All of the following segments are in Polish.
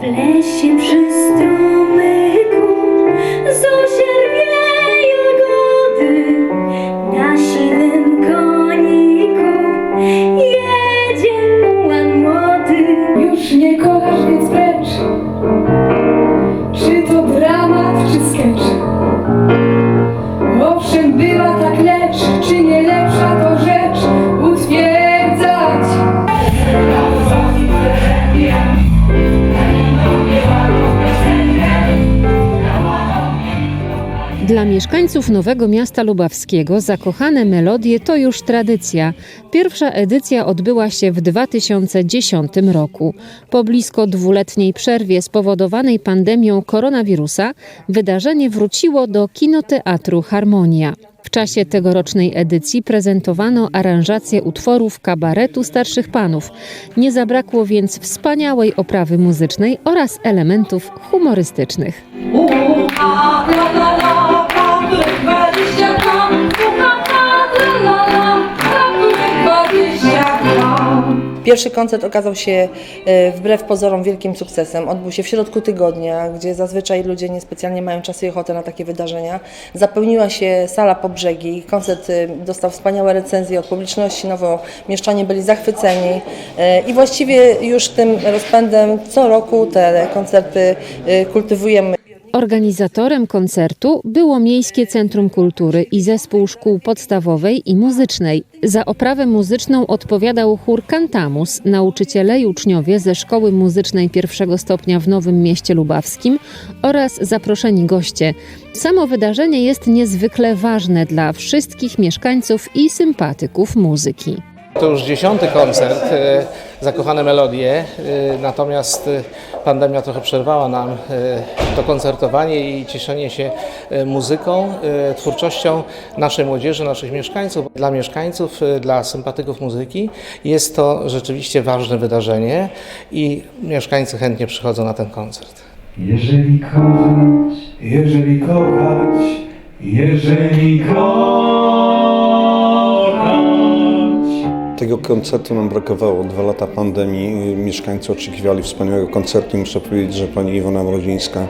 W lesie przy strumyku Dla mieszkańców Nowego Miasta Lubawskiego zakochane melodie to już tradycja. Pierwsza edycja odbyła się w 2010 roku. Po blisko dwuletniej przerwie spowodowanej pandemią koronawirusa wydarzenie wróciło do kinoteatru Harmonia. W czasie tegorocznej edycji prezentowano aranżację utworów kabaretu starszych panów. Nie zabrakło więc wspaniałej oprawy muzycznej oraz elementów humorystycznych. Pierwszy koncert okazał się e, wbrew pozorom wielkim sukcesem. Odbył się w środku tygodnia, gdzie zazwyczaj ludzie niespecjalnie mają czas i ochotę na takie wydarzenia. Zapełniła się sala po brzegi. Koncert e, dostał wspaniałe recenzje od publiczności, nowo mieszczanie byli zachwyceni E, i właściwie już tym rozpędem co roku te koncerty kultywujemy. Organizatorem koncertu było Miejskie Centrum Kultury i Zespół Szkół Podstawowej i Muzycznej. Za oprawę muzyczną odpowiadał chór Cantamus, nauczyciele i uczniowie ze Szkoły Muzycznej pierwszego stopnia w Nowym Mieście Lubawskim oraz zaproszeni goście. Samo wydarzenie jest niezwykle ważne dla wszystkich mieszkańców i sympatyków muzyki. To już dziesiąty koncert, e, zakochane melodie, e, natomiast e, pandemia trochę przerwała nam to koncertowanie i cieszenie się muzyką, twórczością naszej młodzieży, naszych mieszkańców. Dla mieszkańców, dla sympatyków muzyki jest to rzeczywiście ważne wydarzenie i mieszkańcy chętnie przychodzą na ten koncert. Jeżeli kochać, jeżeli kochać, jeżeli kochać. Tego koncertu nam brakowało. Dwa lata pandemii. Mieszkańcy oczekiwali wspaniałego koncertu. Muszę powiedzieć, że pani Iwona Mrozińska,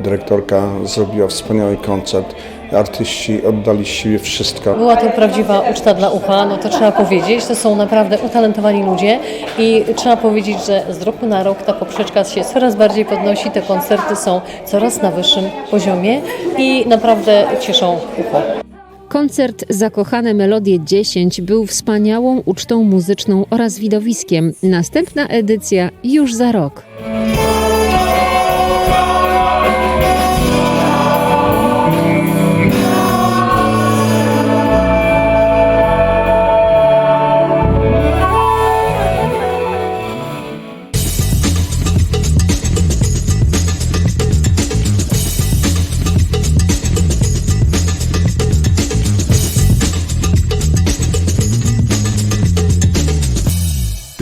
dyrektorka, zrobiła wspaniały koncert. Artyści oddali z siebie wszystko. Była to prawdziwa uczta dla ucha, no to trzeba powiedzieć. To są naprawdę utalentowani ludzie i trzeba powiedzieć, że z roku na rok ta poprzeczka się coraz bardziej podnosi, te koncerty są coraz na wyższym poziomie i naprawdę cieszą ucho. Koncert Zakochane Melodie 10 był wspaniałą ucztą muzyczną oraz widowiskiem. Następna edycja już za rok.